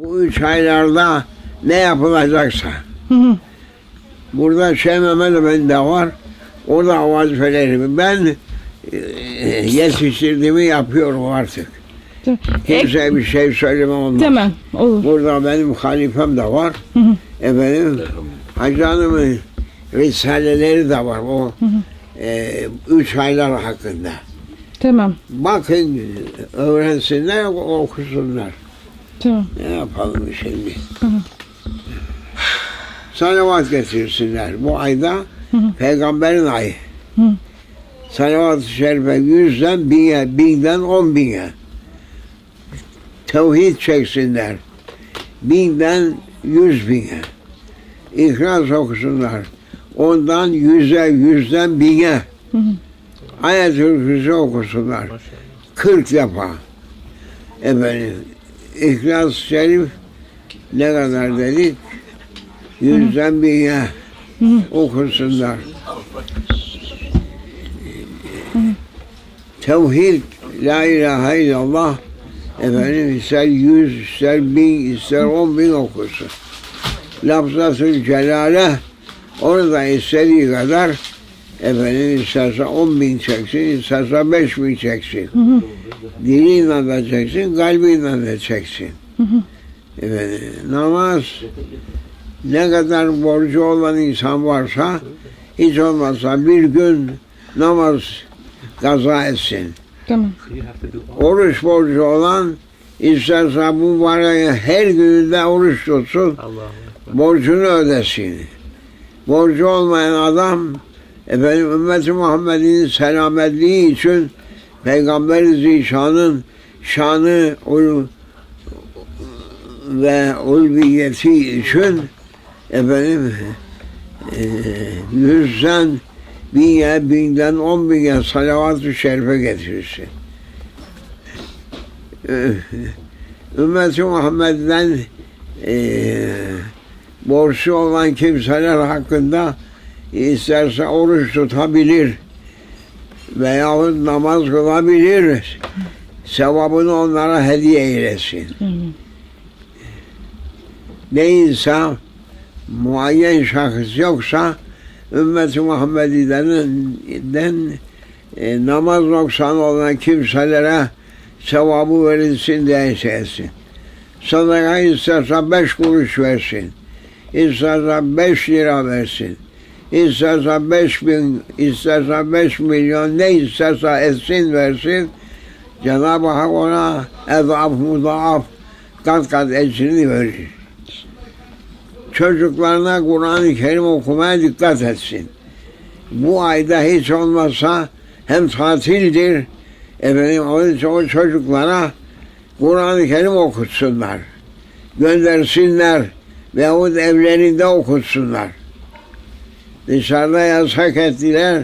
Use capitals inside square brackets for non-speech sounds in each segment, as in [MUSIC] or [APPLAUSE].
Bu üç aylarda ne yapılacaksa. Hı [LAUGHS] hı. Burada Şeyh Mehmet Efendi de var. O da vazifelerimi ben e, yetiştirdiğimi yapıyorum artık. Kimseye bir şey söylemem olmaz. Tamam olur. Burada benim halifem de var. Hı hı. Efendim Hacı Hanım'ın risaleleri de var. O e, üç aylar hakkında. Tamam. Bakın öğrensinler, okusunlar. Tamam. Ne yapalım şimdi? Hı. Salavat getirsinler. Bu ayda Hı hı. peygamberin ayı. Hı. Salavat-ı şerife yüzden bine, binden on bine. Tevhid çeksinler. Binden yüz bine. İhlas okusunlar. Ondan yüze, yüzden bine. Ayet-ül okusunlar. 40 defa. Efendim, İhlas-ı Şerif ne kadar dedik? Yüzden bine okusunlar. Tevhid, La ilahe illallah efendim ister yüz, ister bin, ister on bin okusun. Lafzatül celale onu da istediği kadar efendim isterse on bin çeksin, isterse beş bin çeksin. Hı hı. Diliyle de çeksin, kalbiyle de çeksin. Hı hı. Efendim, namaz ne kadar borcu olan insan varsa hiç olmazsa bir gün namaz kaza etsin. Tamam. Oruç borcu olan isterse bu parayı her gününde oruç tutsun, borcunu ödesin. Borcu olmayan adam efendim ümmeti Muhammed'in selametliği için Peygamber Zişan'ın şanı ul ve ulviyeti için efendim e, yüzden bine, binden on bine salavat-ı şerife getirirsin. E, Ümmeti Muhammed'den e, borçlu olan kimseler hakkında isterse oruç tutabilir veyahut namaz kılabilir. Sevabını onlara hediye eylesin. Değilse muayyen şahıs yoksa Ümmet-i Muhammedi'den e, namaz noksanı olan kimselere sevabı verilsin diye şey etsin. Sadaka isterse beş kuruş versin. İsterse beş lira versin. İsterse beş bin, isterse beş milyon ne isterse etsin versin. Cenab-ı Hak ona edaf mudaaf kat kat ecrini verir çocuklarına Kur'an-ı Kerim okumaya dikkat etsin. Bu ayda hiç olmazsa hem tatildir, efendim onun için o çocuklara Kur'an-ı Kerim okutsunlar. Göndersinler veyahut evlerinde okutsunlar. Dışarıda yasak ettiler,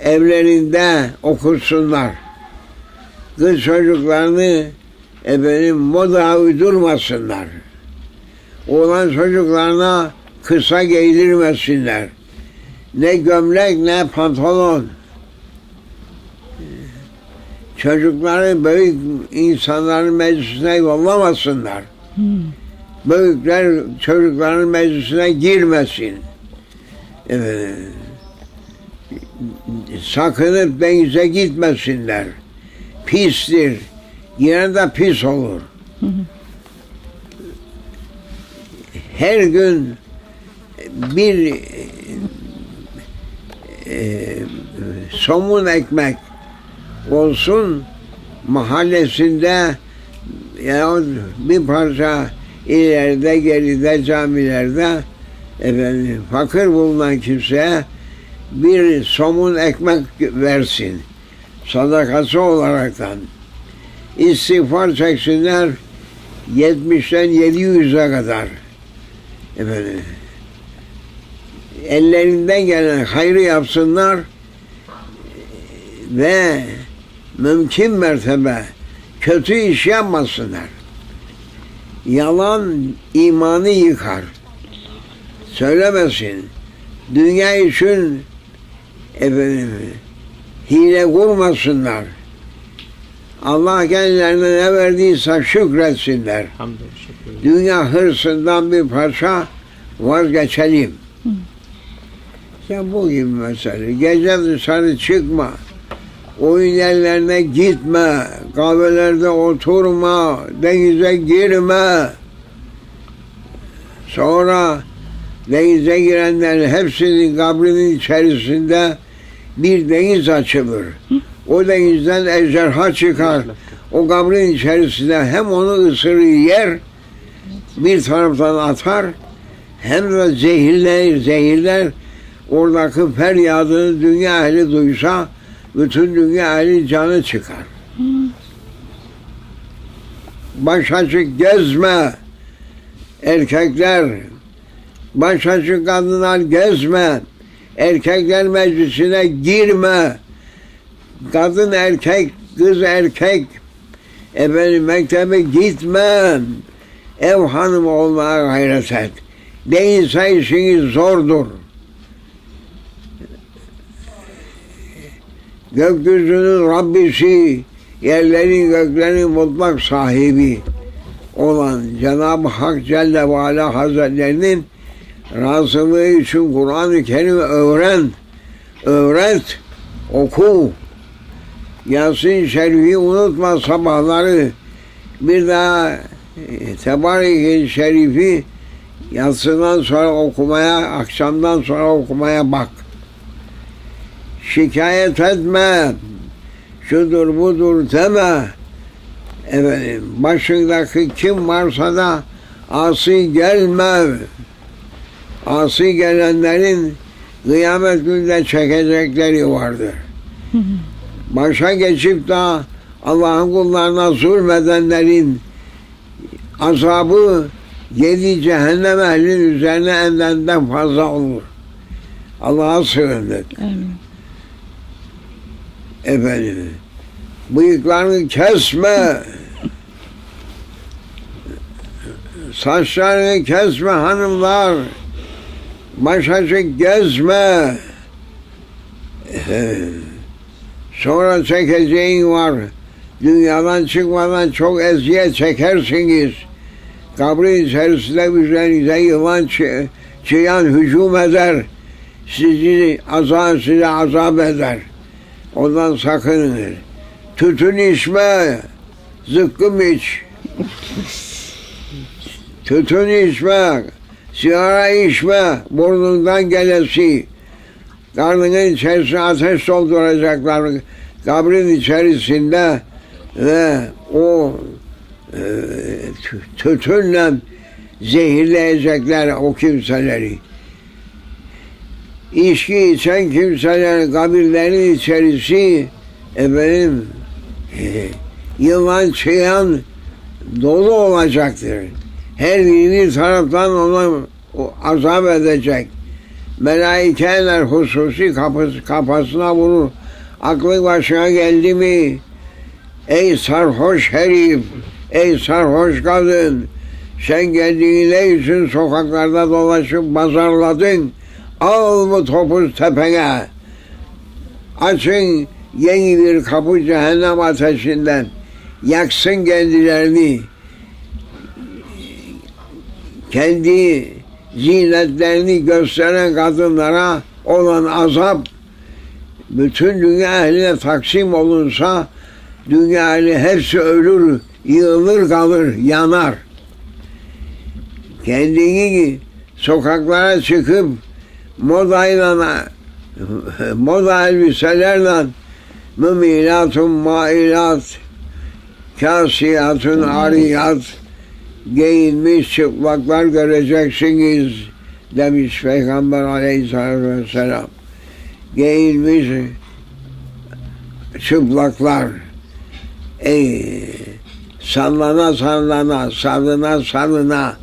evlerinde okutsunlar. Kız çocuklarını efendim moda uydurmasınlar oğlan çocuklarına kısa giydirmesinler. Ne gömlek ne pantolon. Çocukları büyük insanların meclisine yollamasınlar. Hı. Büyükler çocukların meclisine girmesin. Evet. Sakınıp denize gitmesinler. Pistir. Giren de pis olur. Her gün bir e, somun ekmek olsun mahallesinde ya bir parça ileride geride camilerde efendim, fakir bulunan kimseye bir somun ekmek versin. Sadakası olaraktan. İstiğfar çeksinler 70'ten 700'e kadar efendim, ellerinden gelen hayrı yapsınlar ve mümkün mertebe kötü iş yapmasınlar. Yalan imanı yıkar. Söylemesin. Dünya için efendim, hile kurmasınlar. Allah kendilerine ne verdiyse şükretsinler. Dünya hırsından bir parça vazgeçelim. Ya bu gibi mesele. Gece dışarı çıkma. Oyun yerlerine gitme. Kahvelerde oturma. Denize girme. Sonra denize girenlerin hepsinin kabrinin içerisinde bir deniz açılır. O denizden ejderha çıkar. O kabrin içerisinde hem onu ısırır yer, bir taraftan atar, hem de zehirler, zehirler. Oradaki feryadını dünya ehli duysa, bütün dünya ehli canı çıkar. Baş açık gezme, erkekler, baş kadınlar gezme, erkekler meclisine girme, kadın erkek, kız erkek, efendim mektebe gitme, ev hanımı olmaya gayret et. Değilse işiniz zordur. Gökyüzünün Rabbisi, yerlerin göklerin mutlak sahibi olan Cenab-ı Hak Celle ve Ala Hazretlerinin razılığı için Kur'an-ı Kerim öğren, öğret, oku. Yasin Şerif'i unutma sabahları. Bir daha e, Tebarek-i Şerif'i yatsıdan sonra okumaya, akşamdan sonra okumaya bak. Şikayet etme. Şudur budur deme. Efendim, başındaki kim varsa da asi gelme. Asi gelenlerin kıyamet günde çekecekleri vardır. Başa geçip de Allah'ın kullarına zulmedenlerin azabı yedi cehennem ehlinin üzerine endenden fazla olur. Allah'a sığındık. Amin. Efendim, bıyıklarını kesme. Saçlarını kesme hanımlar. Baş açık gezme. Sonra çekeceğin var. Dünyadan çıkmadan çok eziyet çekersiniz. Kabrin içerisinde üzerinize yılan çı- çıyan hücum eder. Sizi azap, size azap eder. Ondan sakının. Tütün içme, zıkkım iç. [LAUGHS] Tütün içme, sigara içme, burnundan gelesi. Karnının içerisine ateş dolduracaklar. Kabrin içerisinde ve o e, tü- tütünle zehirleyecekler o kimseleri. İçki içen kimselerin kabirlerin içerisi efendim e, yılan çıyan dolu olacaktır. Her bir taraftan ona o azap edecek. Melaikeler hususi kapısı, kafasına vurur. Aklı başına geldi mi? Ey sarhoş herif, ey sarhoş kadın, sen geldiğin ne için sokaklarda dolaşıp pazarladın? Al bu topuz tepene. Açın yeni bir kapı cehennem ateşinden. Yaksın kendilerini. Kendi zinetlerini gösteren kadınlara olan azap bütün dünya ehline taksim olunsa dünya ehli hepsi ölür, yığılır kalır, yanar. Kendini sokaklara çıkıp modayla moda elbiselerle mümilatun mailat kasiyatun ariyat giyinmiş çıplaklar göreceksiniz demiş Peygamber aleyhissalatü vesselam. Giyinmiş çıplaklar ey, sallana sallana salına salına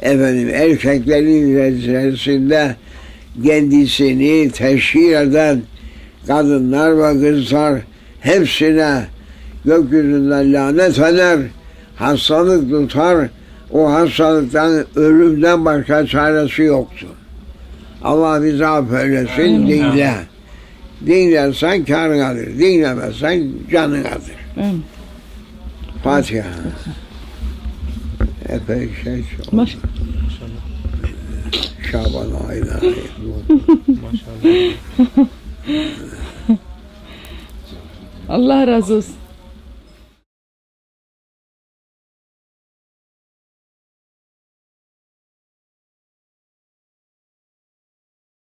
efendim erkeklerin içerisinde kendisini teşhir eden kadınlar ve kızlar hepsine gökyüzünden lanet eder, hastalık tutar, o hastalıktan, ölümden başka çaresi yoktu. Allah bizi affeylesin, dinle. Dinlersen karın alır, dinlemezsen canın alır. Fatiha. Epey şey çok. Baş... Şaban ayına. Maşallah. [LAUGHS] Allah razı olsun.